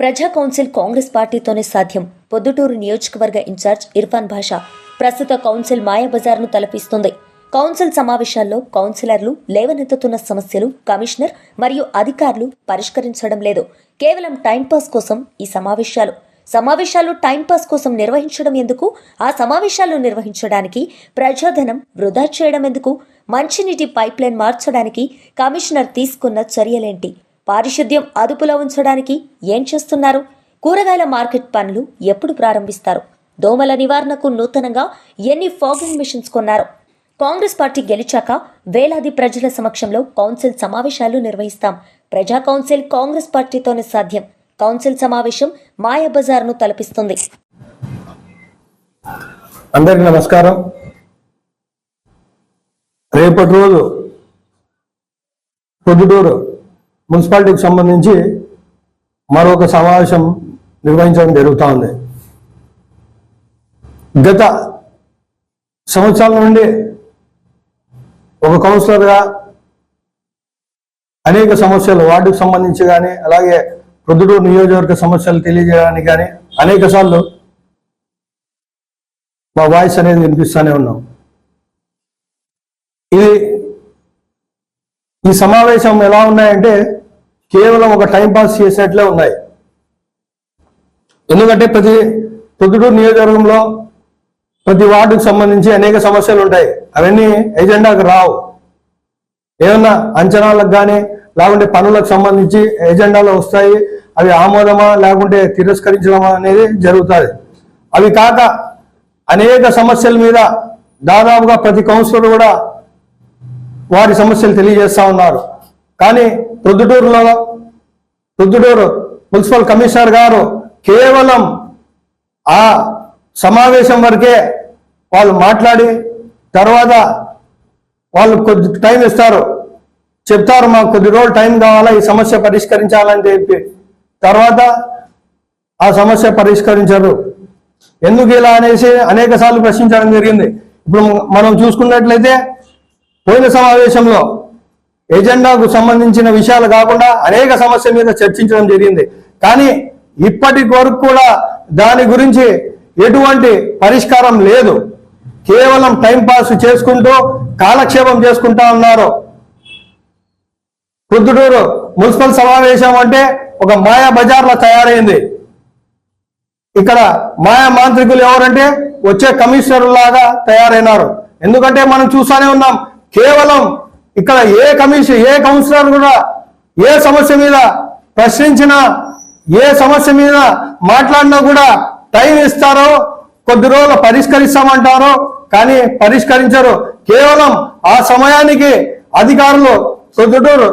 ప్రజా కౌన్సిల్ కాంగ్రెస్ పార్టీతోనే సాధ్యం. పొద్దుటూరు నియోజకవర్గ ఇన్ఛార్జ్ ఇర్ఫాన్ భాషా ప్రస్తుత కౌన్సిల్ మాయాబజార్ను తలపిస్తుంది. కౌన్సిల్ సమావేశాల్లో కౌన్సిలర్లు లేవనెత్తుతున్న సమస్యలు కమిషనర్ మరియు అధికారులు పరిష్కరించడం లేదు. కేవలం టైంపాస్ కోసం ఈ సమావేశాలు. సమావేశాలు టైంపాస్ కోసం నిర్వహించడం ఎందుకు? ఆ సమావేశాలు నిర్వహించడానికి ప్రజాధనం వృధా చేయడం ఎందుకు? మంచినీటి పైప్లైన్ మార్చడానికి కమిషనర్ తీసుకున్న చర్యలేంటి? పారిశుద్ధ్యం అదుపులో ఉంచడానికి ఏం చేస్తున్నారు? కూరగాయల మార్కెట్ పనులు ఎప్పుడు ప్రారంభిస్తారు? దోమల నివారణకు నూతనంగా ఎన్ని ఫాగింగ్ మిషన్స్ కొన్నారు? కాంగ్రెస్ పార్టీ గెలిచాక వేలాది ప్రజల సమక్షంలో కౌన్సిల్ సమావేశాలు నిర్వహిస్తాం. ప్రజా కౌన్సిల్ కాంగ్రెస్ పార్టీతోనే సాధ్యం. కౌన్సిల్ సమావేశం మాయాబజార్ను తలపిస్తుంది. అందరికి నమస్కారం. రేపటి రోజు పొద్దుటూరు మున్సిపాలిటీకి సంబంధించి మరొక సమావేశం నిర్వహించడం జరుగుతూ ఉంది. గత సంవత్సరాల నుండి ఒక కౌన్సిలర్గా అనేక సమస్యలు వార్డుకు సంబంధించి కానీ అలాగే ప్రొద్దుటూరు నియోజకవర్గ సమస్యలు తెలియజేయడానికి కానీ అనేక సార్లు మా వాయిస్ అనేది వినిపిస్తూనే ఉన్నాం. ఇది ఈ సమావేశం ఎలా ఉన్నాయంటే కేవలం ఒక టైం పాస్ ఉన్నాయి. ఎందుకంటే ప్రతి పొద్దుటూరు నియోజకవర్గంలో ప్రతి వార్డుకు సంబంధించి అనేక సమస్యలు ఉంటాయి. అవన్నీ ఎజెండాకు రావు. ఏమన్నా అంచనాలకు కానీ లేకుంటే పనులకు సంబంధించి ఎజెండాలో వస్తాయి. అవి ఆమోదమా లేకుంటే తిరస్కరించడమా అనేది జరుగుతుంది. అవి కాక అనేక సమస్యల మీద దాదాపుగా ప్రతి కౌన్సిలర్ కూడా వారి సమస్యలు తెలియజేస్తా ఉన్నారు. కానీ ప్రొద్దుటూరులో ప్రొద్దుటూరు మున్సిపల్ కమిషనర్ గారు కేవలం ఆ సమావేశం వరకే వాళ్ళు మాట్లాడి తర్వాత వాళ్ళు కొద్ది టైం ఇస్తారు. చెప్తారు మాకు కొద్ది రోజులు టైం కావాలా ఈ సమస్య పరిష్కరించాలని చెప్పి. తర్వాత ఆ సమస్య పరిష్కరించరు. ఎందుకు ఇలా అనేసి అనేక సార్లు ప్రశ్నించడం జరిగింది. ఇప్పుడు మనం చూసుకున్నట్లయితే పోయిన సమావేశంలో ఎజెండాకు సంబంధించిన విషయాలు కాకుండా అనేక సమస్య మీద చర్చించడం జరిగింది. కానీ ఇప్పటి వరకు కూడా దాని గురించి ఎటువంటి పరిష్కారం లేదు. కేవలం టైంపాస్ చేసుకుంటూ కాలక్షేపం చేసుకుంటా ఉన్నారు. ప్రొద్దుటూరు మున్సిపల్ సమావేశం అంటే ఒక మాయా బజార్లో తయారైంది. ఇక్కడ మాయా మాంత్రికులు ఎవరంటే వచ్చే కమిషనర్ లాగా తయారైనారు. ఎందుకంటే మనం చూస్తానే ఉన్నాం కేవలం ఇక్కడ ఏ కమిషన్ ఏ కౌన్సిలర్ కూడా ఏ సమస్య మీద ప్రశ్నించినా ఏ సమస్య మీద మాట్లాడినా కూడా టైం ఇస్తారో కొద్ది రోజులు పరిష్కరిస్తామంటారో కానీ పరిష్కరించరు. కేవలం ఆ సమయానికి అధికారులు ప్రొద్దుటూరు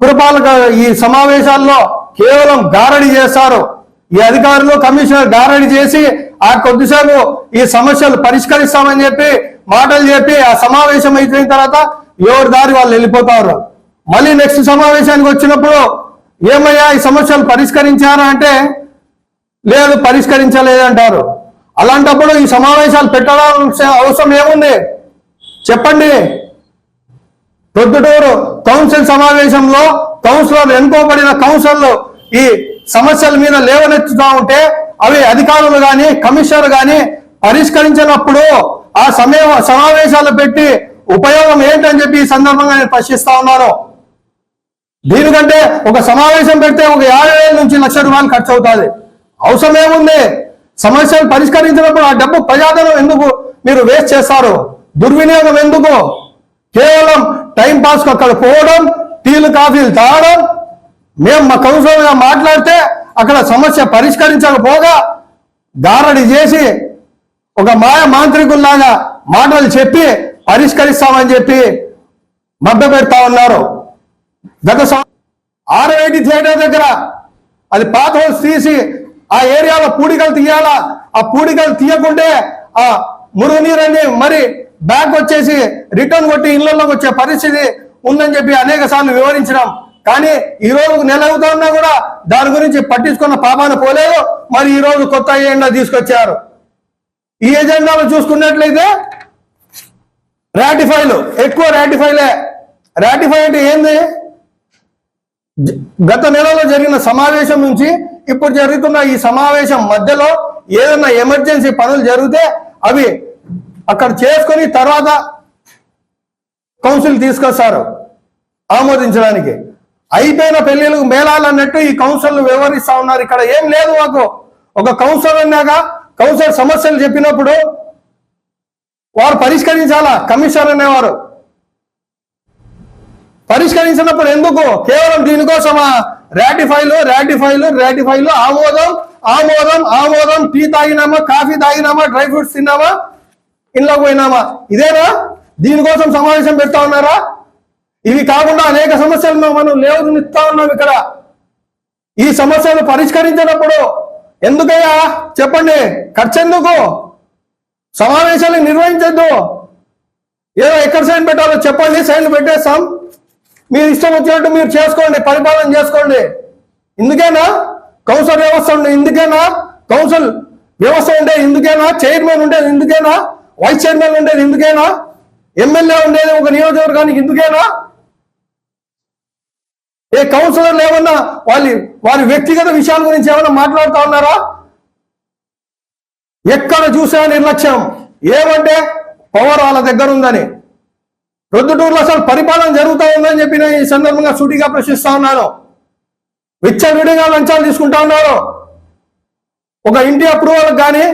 పురపాలక ఈ సమావేశాల్లో కేవలం గారడి చేస్తారు. ఈ అధికారులు కమిషనర్ గారడి చేసి ఆ కొద్దిసేపు ఈ సమస్యలు పరిష్కరిస్తామని చెప్పి మాటలు చెప్పి ఆ సమావేశం అయిపోయిన తర్వాత ఎవరి దారి వాళ్ళు వెళ్ళిపోతారు? మళ్ళీ నెక్స్ట్ సమావేశానికి వచ్చినప్పుడు ఏమయ్యా ఈ సమస్యలు పరిష్కరించారా అంటే లేదు పరిష్కరించలేదంటారు. అలాంటప్పుడు ఈ సమావేశాలు పెట్టాల్సిన అవసరం ఏముంది? చెప్పండి. ప్రొద్దుటూరు కౌన్సిల్ సమావేశంలో కౌన్సిలర్ ఎన్నుకోబడిన కౌన్సిలర్లు ఈ సమస్యల మీద లేవనెత్తుతా ఉంటే అవి అధికారులు కానీ కమిషనర్ కానీ పరిష్కరించినప్పుడు ఆ సమయ సమావేశాలు పెట్టి ఉపయోగం ఏంటని చెప్పి ఈ సందర్భంగా నేను ప్రశ్నిస్తా ఉన్నాను. దీనికంటే ఒక సమావేశం పెడితే ఒక యాభై వేల నుంచి లక్ష రూపాయలు ఖర్చు అవుతుంది అవసరం ఏముంది సమస్యలు పరిష్కరించినప్పుడు ఆ డబ్బు ప్రజాధనం ఎందుకు మీరు వేస్ట్ చేస్తారు? దుర్వినియోగం ఎందుకు? కేవలం టైం పాస్ అక్కడ పోవడం టీలు కాఫీలు తాగడం మేము మా కౌన్సిలర్గా మాట్లాడితే అక్కడ సమస్య పరిష్కరించకపోగా గారడి చేసి ఒక మాయ మాంత్రికుల్లాగా మాటలు చెప్పి పరిష్కరిస్తామని చెప్పి మభ్య పెడతా ఉన్నారు. గత ఆర్ఐటి థియేటర్ దగ్గర అది పాత హౌస్ తీసి ఆ ఏరియాలో పూడికలు తీయాలా? ఆ పూడికలు తీయకుంటే ఆ మురుగునీరని మరి బ్యాక్ వచ్చేసి రిటర్న్ కొట్టి ఇళ్ళలోకి వచ్చే పరిస్థితి ఉందని చెప్పి అనేక సార్లు వివరించినాం. కానీ ఈ రోజు నెల ఉన్నా కూడా దాని గురించి పట్టించుకున్న పాపాన పోలేదు. మరి ఈ రోజు కొత్త ఏజెండా తీసుకొచ్చారు. ఈ ఏజెండాలో చూసుకున్నట్లయితే రాటిఫైలు. ఎక్కువ రాటిఫైలే. రాటిఫై అంటే ఏంది? గత నెలలో జరిగిన సమావేశం నుంచి ఇప్పుడు జరుగుతున్న ఈ సమావేశం మధ్యలో ఏదైనా ఎమర్జెన్సీ పనులు జరిగితే అవి అక్కడ చేసుకొని తర్వాత కౌన్సిల్ తీసుకొస్తారు ఆమోదించడానికి. అయిపోయిన పెళ్ళిళ్ళకు మేళాలన్నట్టు ఈ కౌన్సిల్ వివరిస్తా ఉన్నారు. ఇక్కడ ఏం లేదు మాకు. ఒక కౌన్సిల్ అన్నాక కౌన్సిల్ సమస్యలు చెప్పినప్పుడు వారు పరిష్కరించాలా? కమిషన్ అనేవారు. పరిష్కరించినప్పుడు ఎందుకు? కేవలం దీనికోసమా? రాటిఫైలు రాటిఫైలు రాటిఫైలు ఆమోదం ఆమోదం ఆమోదం టీ తాగినామా కాఫీ తాగినామా డ్రై ఫ్రూట్స్ తిన్నామా ఇంట్లో పోయినామా? ఇదేనా? దీనికోసం సమావేశం పెడతా ఉన్నారా? ఇవి కాకుండా అనేక సమస్యలు మనం లేవనిస్తా ఉన్నాం ఇక్కడ. ఈ సమస్యలు పరిష్కరించినప్పుడు ఎందుకయ్యా? చెప్పండి. ఖర్చు ఎందుకు సమావేశాలు నిర్వహించద్దు. ఏదో ఎక్కడ సైన్ పెట్టాలో చెప్పండి సైన్లు పెట్టేస్తాం. మీరు ఇష్టం వచ్చినట్టు మీరు చేసుకోండి పరిపాలన చేసుకోండి. ఇందుకేనా? కౌన్సిల్ వ్యవస్థ ఉండే ఇందుకేనా? కౌన్సిల్ వ్యవస్థ ఉండే ఇందుకేనా? చైర్మన్ ఉండేది ఇందుకేనా? వైస్ చైర్మన్ ఉండేది ఇందుకేనా? ఎమ్మెల్యే ఉండేది ఒక నియోజకవర్గానికి ఇందుకేనా? ఏ కౌన్సిలర్లు ఏమన్నా వాళ్ళ వారి వ్యక్తిగత విషయాల గురించి ఏమైనా మాట్లాడుతూ ఉన్నారా? ఎక్కడ చూసా నిర్లక్ష్యం. ఏమంటే పవర్ వాళ్ళ దగ్గర ఉందని రొద్దుటూరులో అసలు పరిపాలన జరుగుతూ ఉందని చెప్పి నేను ఈ సందర్భంగా సూటిగా ప్రశ్నిస్తా ఉన్నాను విచ్చలవిడిగా లంచాలు తీసుకుంటా ఉన్నారు. ఒక ఇంటి అప్రూవల్కి కానీ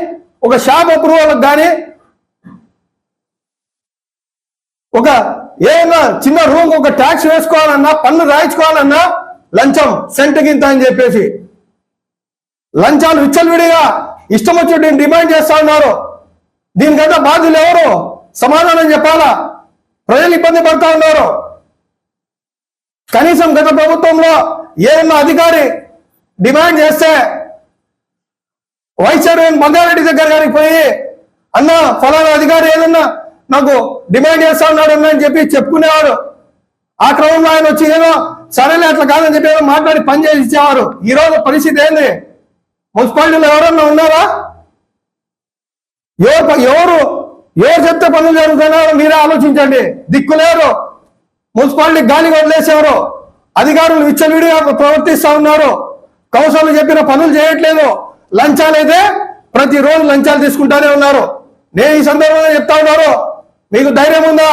ఒక షాప్ అప్రూవల్కి కానీ ఒక ఏమన్నా చిన్న రూమ్ ఒక ట్యాక్స్ వేసుకోవాలన్నా పన్ను రాయించుకోవాలన్నా లంచం సెంట్ గింత అని చెప్పేసి. లంచాలు విచ్చలవిడిగా ఇష్టం వచ్చి డిమాండ్ చేస్తా ఉన్నారు. దీనికంతా బాధ్యులు ఎవరు? సమాధానం చెప్పాలా? ప్రజలు ఇబ్బంది పడుతూ ఉన్నారు. కనీసం గత ప్రభుత్వంలో ఏదన్నా అధికారి డిమాండ్ చేస్తే వైస్ చైర్మన్ బంగారెడ్డి దగ్గర గారికి పోయి అన్న ఫలానా అధికారి ఏదన్నా నాకు డిమాండ్ చేస్తా ఉన్నాడు అన్న అని చెప్పి చెప్పుకునేవాడు ఆ క్రమంలో ఆయన వచ్చి ఏదో సరేలే అట్లా కాదని చెప్పి ఏదో మాట్లాడి పనిచేసి ఇచ్చేవారు. ఈ రోజు పరిస్థితి ఏంది? మున్సిపాలిటీలో ఎవరన్నా ఉన్నారా? ఎవరు ఎవరు ఎవరు చెప్తే పనులు జరుగుతున్నారో మీరే ఆలోచించండి. దిక్కులేరు మున్సిపాలిటీ గాలి వదిలేసేవారు. అధికారులు విచ్చలవిడిగా ప్రవర్తిస్తా ఉన్నారు. కౌన్సిల్ చెప్పిన పనులు చేయట్లేదు. లంచాలైతే ప్రతిరోజు లంచాలు తీసుకుంటానే ఉన్నారు. నేను ఈ సందర్భంగా చెప్తా ఉన్నారు. మీకు ధైర్యం ఉందా?